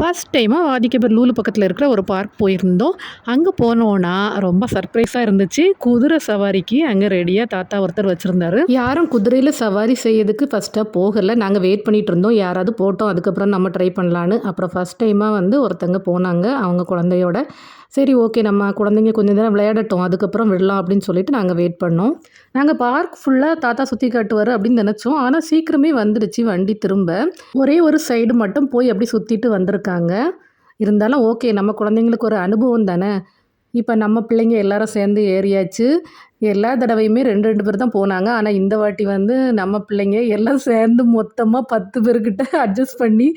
First டைமாக ஆதிக்கபர் லூலு பக்கத்தில் இருக்கிற ஒரு பார்க் போயிருந்தோம். அங்கே போனோன்னா ரொம்ப சர்ப்ரைஸாக இருந்துச்சு. குதிரை சவாரிக்கு அங்கே ரெடியாக தாத்தா ஒருத்தர் வச்சுருந்தாரு. யாரும் குதிரையில் சவாரி செய்யறதுக்கு ஃபஸ்ட்டாக போகலை. நாங்கள் வெயிட் பண்ணிட்டு இருந்தோம். யாராவது போட்டோம். அதுக்கப்புறம் நம்ம ட்ரை பண்ணலான்னு. அப்புறம் ஃபஸ்ட் டைமாக வந்து ஒருத்தங்க போனாங்க. அவங்க குழந்தையோட சரி ஓகே நம்ம குழந்தைங்க கொஞ்சம் நேரம் விளையாடட்டும் அதுக்கப்புறம் விடலாம் அப்படின்னு சொல்லிட்டு நாங்கள் வெயிட் பண்ணோம். நாங்கள் பார்க் ஃபுல்லாக தாத்தா சுற்றி காட்டுவார் அப்படின்னு நினச்சோம். ஆனால் சீக்கிரமே வந்துடுச்சு வண்டி திரும்ப. ஒரே ஒரு சைடு மட்டும் போய் அப்படி சுற்றிட்டு வந்திருக்காங்க. இருந்தாலும் ஓகே நம்ம குழந்தைங்களுக்கு ஒரு அனுபவம் தானே. இப்போ நம்ம பிள்ளைங்க எல்லாரும் சேர்ந்து ஏறியாச்சு. எல்லா தடவையுமே ரெண்டு ரெண்டு பேர் தான் போனாங்க. ஆனால் இந்த வாட்டி வந்து நம்ம பிள்ளைங்க எல்லாம் சேர்ந்து மொத்தமாக பத்து பேர்கிட்ட அட்ஜஸ்ட் பண்ணி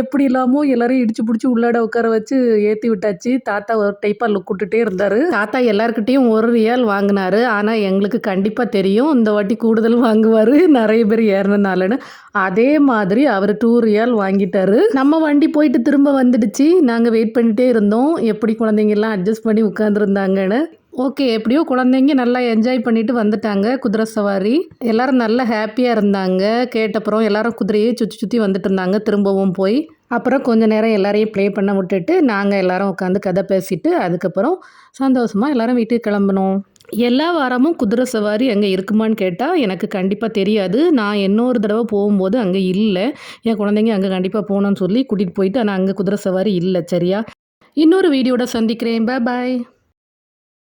எப்படி இல்லாமல் எல்லாரையும் இடிச்சு பிடிச்சி உள்ளாட உட்கார வச்சு ஏற்றி விட்டாச்சு. தாத்தா ஒரு டைப்பாக லுக் விட்டுட்டே இருந்தார். தாத்தா எல்லாருக்கிட்டேயும் ஒரு ரியால் வாங்கினாரு. ஆனால் எங்களுக்கு கண்டிப்பாக தெரியும். இந்த வாட்டி கூடுதல் வாங்குவார். நிறைய பேர் ஏறினாலன்னு அதே மாதிரி அவர் டூ ரியால் வாங்கிட்டாரு. நம்ம வண்டி போயிட்டு திரும்ப வந்துடுச்சு. நாங்கள் வெயிட் பண்ணிகிட்டே இருந்தோம். எப்படி குழந்தைங்கெல்லாம் அட்ஜஸ்ட் பண்ணி உட்காந்துருந்தாங்கன்னு ஓகே எப்படியோ குழந்தைங்க நல்லா என்ஜாய் பண்ணிட்டு வந்துட்டாங்க குதிரை சவாரி. எல்லாரும் நல்லா ஹாப்பியாக இருந்தாங்க. கேட்டப்புறம் எல்லாரும் குதிரையே சுற்றி சுற்றி வந்துட்டு இருந்தாங்க திரும்பவும் போய். அப்புறம் கொஞ்ச நேரம் எல்லாரையும் ப்ளே பண்ண விட்டுட்டு நாங்கள் எல்லாரும் உட்காந்து கதை பேசிட்டு அதுக்கப்புறம் சந்தோஷமாக எல்லாரும் வீட்டுக்கு கிளம்புனோம். எல்லா வாரமும் குதிரை சவாரி அங்கே இருக்குமான்னு கேட்டால் எனக்கு கண்டிப்பாக தெரியாது. நான் இன்னொரு தடவை போகும்போது அங்கே இல்லை. என் குழந்தைங்க அங்கே கண்டிப்பாக போகணும்னு சொல்லி கூட்டிகிட்டு போயிட்டு ஆனால் அங்கே குதிரை சவாரி இல்லை சரியா? இன்னொரு வீடியோட சந்திக்கிறேன். பாய்